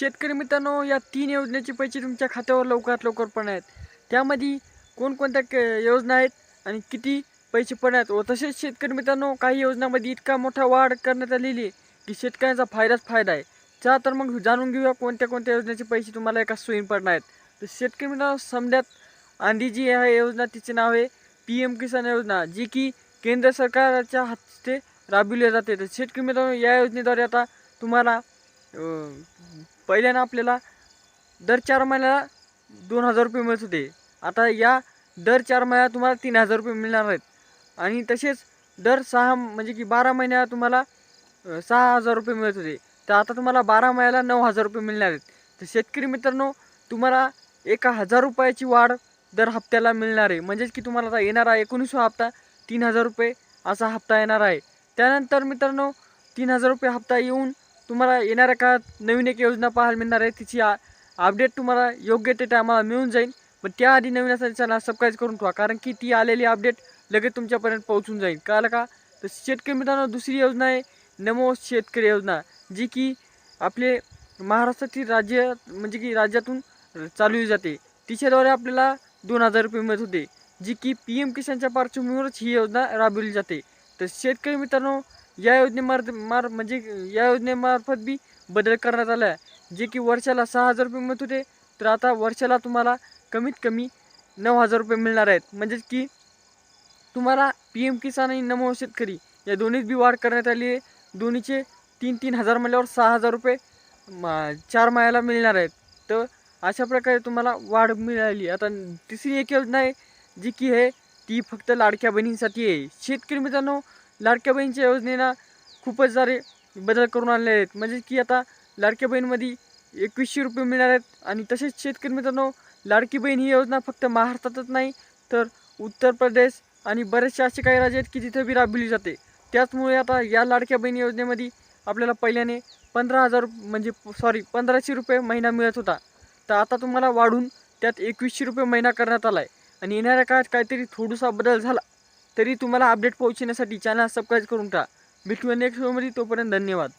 शेतकरी मित्रांनो या तीन योजनेचे पैसे तुमच्या खात्यावर लवकरात लवकर पण आहेत. त्यामध्ये कोणकोणत्या क योजना आहेत आणि किती पैसे पण आहेत? व तसेच शेतकरी मित्रांनो काही योजनांमध्ये इतका मोठा वाढ करण्यात आलेली आहे की शेतकऱ्यांचा फायदाच फायदा आहे. चला तर मग जाणून घेऊया कोणत्या कोणत्या योजनेचे पैसे तुम्हाला एका सोयीन पडणार आहेत. तर शेतकरी मित्रांनो समजात आंधी जी आहे योजना तिचे नाव आहे. पी एम किसान योजना जी की केंद्र सरकारच्या हस्ते राबविली जाते. तर शेतकरी मित्रांनो या योजनेद्वारे आता तुम्हाला पहिल्यानं आपल्याला दर चार महिन्याला दोन हजार रुपये मिळत होते. आता या दर चार महिन्याला तुम्हाला तीन हजार रुपये मिळणार आहेत. आणि तसेच दर सहा म्हणजे की बारा महिन्याला तुम्हाला सहा हजार रुपये मिळत होते. तर आता तुम्हाला बारा महिन्याला नऊ हजार रुपये मिळणार आहेत. तर शेतकरी मित्रांनो तुम्हाला एका हजार रुपयाची वाढ दर हप्त्याला मिळणार आहे. म्हणजेच की तुम्हाला आता येणारा एकोणीसवा हप्ता तीन हजार रुपये असा हप्ता येणार आहे. त्यानंतर मित्रांनो तीन हजार रुपये हप्ता येऊन तुम्हाला येणाऱ्या काळात नवीन एक योजना पाहायला मिळणार आहे. तिची आ अपडेट तुम्हाला योग्य ते टायमाला मिळून जाईल. पण त्याआधी नवीन असा चॅनल सबस्क्राईब करून ठेवा. कारण की ती आलेली अपडेट लगेच तुमच्यापर्यंत पोहोचून जाईल. कळलं का? तर शेतकरी मित्रांनो दुसरी योजना आहे नमो शेतकरी योजना जी की आपले महाराष्ट्रातील राज्य म्हणजे की राज्यातून चालवली जाते. तिच्याद्वारे आपल्याला दोन हजार रुपये मिळत होते. जी की पी एम किसानच्या पार्श्वभूमीवरच ही योजना राबवली जाते. तर शेतकरी मित्रांनो या योजनेमार्फत मार म्हणजे या योजनेमार्फत बी बदल करण्यात आला आहे. जे की वर्षाला सहा हजार रुपये मिळत होते तर आता वर्षाला तुम्हाला कमीत कमी नऊ हजार रुपये मिळणार आहेत. म्हणजेच की तुम्हाला पी एम किसान आणि नमो शेतकरी या दोन्हीत बी वाढ करण्यात आली आहे. दोन्हीचे तीन तीन हजार म्हणल्यावर सहा हजार रुपये चार मायाला मिळणार आहेत. तर अशा प्रकारे तुम्हाला वाढ मिळाली. आता तिसरी एक योजना आहे जी की आहे ती फक्त लाडक्या बहिणींसाठी आहे. शेतकरी मित्रांनो लाडक्या बहीणच्या योजनेनं खूपच सारे बदल करून आणले आहेत. म्हणजे की आता लाडक्या बहीणमध्ये एकवीसशे रुपये मिळणार आहेत आणि तसेच शेतकरी मित्रांनो लाडकी बहीण ही योजना फक्त महाराष्ट्रातच नाही तर उत्तर प्रदेश आणि बरेचसे असे काही राज्य आहेत की तिथे बी राबविली जाते. त्याचमुळे आता या लाडक्या बहिणी योजनेमध्ये आपल्याला पहिल्याने पंधरा हजार म्हणजे सॉरी पंधराशे रुपये महिना मिळत होता. तर आता तुम्हाला वाढून त्यात एकवीसशे रुपये महिना करण्यात आला आहे आणि येणाऱ्या काळात काहीतरी थोडासा बदल झाला. तरी तुम्हाला अपडेट पोहोचण्यासाठी चॅनल सबस्क्राईब करून टाका भेटूया नेक्स्ट व्हिडिओमध्ये तोपर्यंत धन्यवाद.